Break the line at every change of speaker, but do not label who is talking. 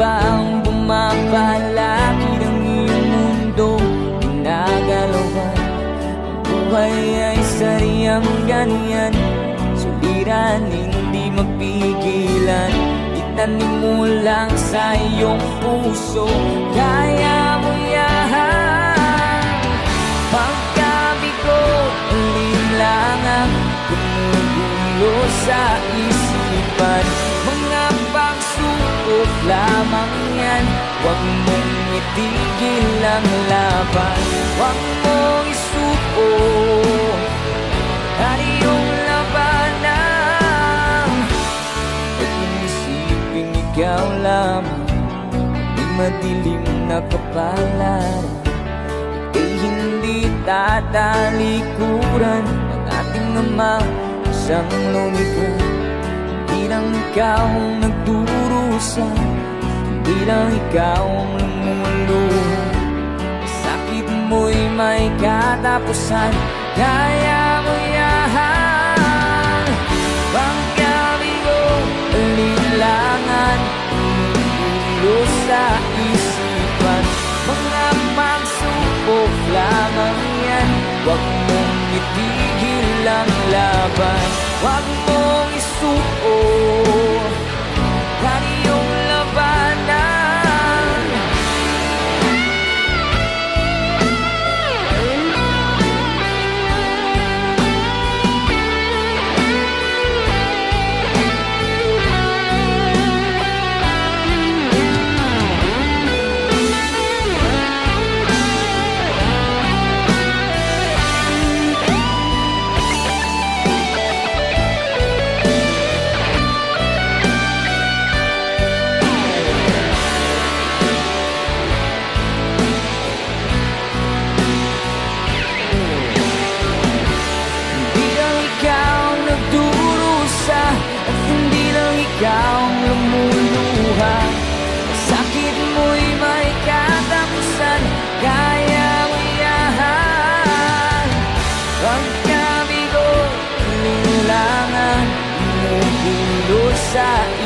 ba ang bumapalaki ng iyong mundo? Pinagalawan Ang buhay ay sariyang ganyan. Suliran, hindi magpigilan. Itanim mo lang sa iyong puso. Kaya mo yan Pagkabigo, linlangan Gumugulo sa isipan lamang yan. Huwag mong itigil ang laban. Huwag mong isuko At iyong labanan. Huwag mong isipin ikaw lamang Di madilim na kapalaran. Ika'y hindi tatalikuran Ng ating ama Isang lumikha. Hindi lang ikaw ang nagdurusa Hindi lang ikaw ang lumuluha Sakit mo'y may katapusan Kaya mo yan Pagkabigo, linlangan Umuulo sa isipan. Mga pagsubok lamang yan Huwag mong itigil ang laban. Huwag side.